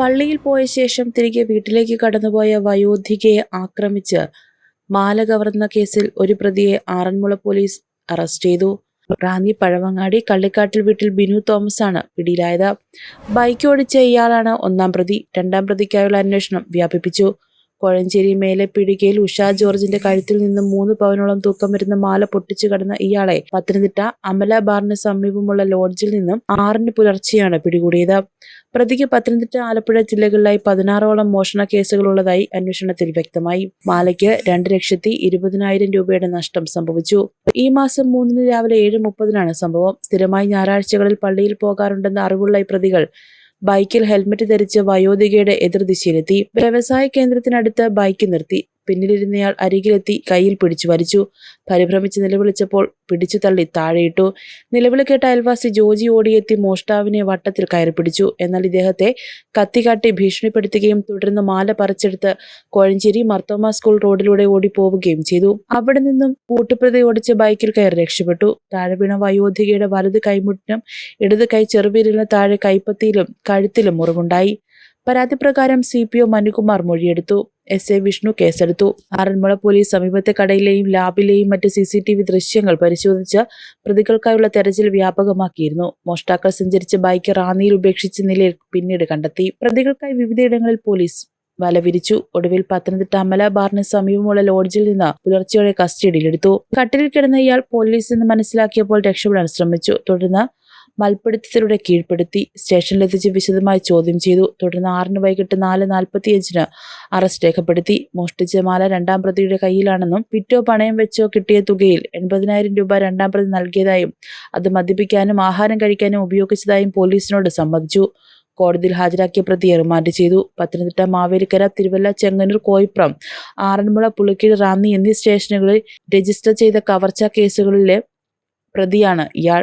പള്ളിയിൽ പോയ ശേഷം തിരികെ വീട്ടിലേക്ക് കടന്നുപോയ വയോധികയെ ആക്രമിച്ച് മാല കവർന്ന കേസിൽ ഒരു പ്രതിയെ ആറന്മുള പോലീസ് അറസ്റ്റ് ചെയ്തു. റാന്നി പഴവങ്ങാടി കള്ളിക്കാട്ടിൽ വീട്ടിൽ ബിനു തോമസ് ആണ് പിടിയിലായത്. ബൈക്ക് ഓടിച്ച ഇയാളാണ് ഒന്നാം പ്രതി. രണ്ടാം പ്രതിക്കായുള്ള അന്വേഷണം വ്യാപിപ്പിച്ചു. കോഴഞ്ചേരി മേലെ പിടികയിൽ ഉഷ ജോർജിന്റെ കഴുത്തിൽ നിന്ന് മൂന്ന് പവനോളം തൂക്കം വരുന്ന മാല പൊട്ടിച്ചു കടന്ന ഇയാളെ പത്തനംതിട്ട അമല ബാറിന് സമീപമുള്ള ലോഡ്ജിൽ നിന്നും ആറിന് പുലർച്ചെയാണ് പിടികൂടിയത്. പ്രതിക്ക് പത്തനംതിട്ട ആലപ്പുഴ ജില്ലകളിലായി പതിനാറോളം മോഷണ കേസുകളുള്ളതായി അന്വേഷണത്തിൽ വ്യക്തമായി. മാലയ്ക്ക് രണ്ട് ലക്ഷത്തി ഇരുപതിനായിരം രൂപയുടെ നഷ്ടം സംഭവിച്ചു. ഈ മാസം മൂന്നിന് രാവിലെ ഏഴ് മുപ്പതിനാണ് സംഭവം. സ്ഥിരമായി ഞായറാഴ്ചകളിൽ പള്ളിയിൽ പോകാറുണ്ടെന്ന അറിവുള്ള ഈ പ്രതികൾ ബൈക്കിൽ ഹെൽമറ്റ് ധരിച്ച് വയോധികയുടെ എതിർദിശയിലെത്തി. വ്യവസായ കേന്ദ്രത്തിനടുത്ത് ബൈക്ക് നിർത്തി. പിന്നിലിരുന്നയാൾ അരികിലെത്തി കയ്യിൽ പിടിച്ചു വലിച്ചു. പരിഭ്രമിച്ച് നിലവിളിച്ചപ്പോൾ പിടിച്ചു തള്ളി താഴെയിട്ടു. നിലവിളി കേട്ട അയൽവാസി ജോജി ഓടിയെത്തി മോഷ്ടാവിനെ വട്ടത്തിൽ കയറി പിടിച്ചു. എന്നാൽ ഇദ്ദേഹത്തെ കത്തികാട്ടി ഭീഷണിപ്പെടുത്തുകയും തുടർന്ന് മാല പറിച്ചെടുത്ത് കോഴഞ്ചേരി മർത്തോമ സ്കൂൾ റോഡിലൂടെ ഓടിപ്പോവുകയും ചെയ്തു. അവിടെ നിന്നും കൂട്ടുപ്രതി ഓടിച്ച് ബൈക്കിൽ കയറി രക്ഷപ്പെട്ടു. താഴെ വീണ വയോധികയുടെ വലത് കൈമുട്ടിനും ഇടത് കൈ ചെറുവിരലിന് താഴെ കൈപ്പത്തിയിലും കഴുത്തിലും മുറിവുണ്ടായി. പരാതി പ്രകാരം സി പി ഒ മനുകുമാർ മൊഴിയെടുത്തു. എസ് എ വിഷ്ണു കേസെടുത്തു. ആറന്മുള പോലീസ് സമീപത്തെ കടയിലെയും ലാബിലെയും മറ്റ് സി സി ടി വി ദൃശ്യങ്ങൾ പരിശോധിച്ച് പ്രതികൾക്കായുള്ള തെരച്ചിൽ വ്യാപകമാക്കിയിരുന്നു. മോഷ്ടാക്കൾ സഞ്ചരിച്ച ബൈക്ക് റാന്നിയിൽ ഉപേക്ഷിച്ച നിലയിൽ പിന്നീട് കണ്ടെത്തി. പ്രതികൾക്കായി വിവിധയിടങ്ങളിൽ പോലീസ് വല വിരിച്ചു ഒടുവിൽ പത്തനംതിട്ട അമല ബാറിന് സമീപമുള്ള ലോഡ്ജിൽ നിന്ന് പുലർച്ചെയോടെ കസ്റ്റഡിയിലെടുത്തു. കട്ടിലിൽ കിടന്ന ഇയാൾ പോലീസ് എന്ന് മനസ്സിലാക്കിയപ്പോൾ രക്ഷപ്പെടാൻ ശ്രമിച്ചു. തുടർന്ന് മൽപ്പിടുത്തത്തിലൂടെ കീഴ്പ്പെടുത്തി സ്റ്റേഷനിലെത്തിച്ച് വിശദമായി ചോദ്യം ചെയ്തു. തുടർന്ന് ആറിന് വൈകിട്ട് നാല് നാൽപ്പത്തിയഞ്ചിന് അറസ്റ്റ് രേഖപ്പെടുത്തി. മോഷ്ടിച്ച മാല രണ്ടാം പ്രതിയുടെ കയ്യിലാണെന്നും വിറ്റോ പണയം വെച്ചോ കിട്ടിയ തുകയിൽ എൺപതിനായിരം രൂപ രണ്ടാം പ്രതി നൽകിയതായും അത് മദ്യപിക്കാനും ആഹാരം കഴിക്കാനും ഉപയോഗിച്ചതായും പോലീസിനോട് സമ്മതിച്ചു. കോടതിയിൽ ഹാജരാക്കിയ പ്രതിയെ റിമാൻഡ് ചെയ്തു. പത്തനംതിട്ട മാവേലിക്കര തിരുവല്ല ചെങ്ങന്നൂർ കോയിപ്രം ആറന്മുള പുളിക്കീട് റാന്നി എന്നീ സ്റ്റേഷനുകളിൽ രജിസ്റ്റർ ചെയ്ത കവർച്ചാ കേസുകളിലെ പ്രതിയാണ് ഇയാൾ.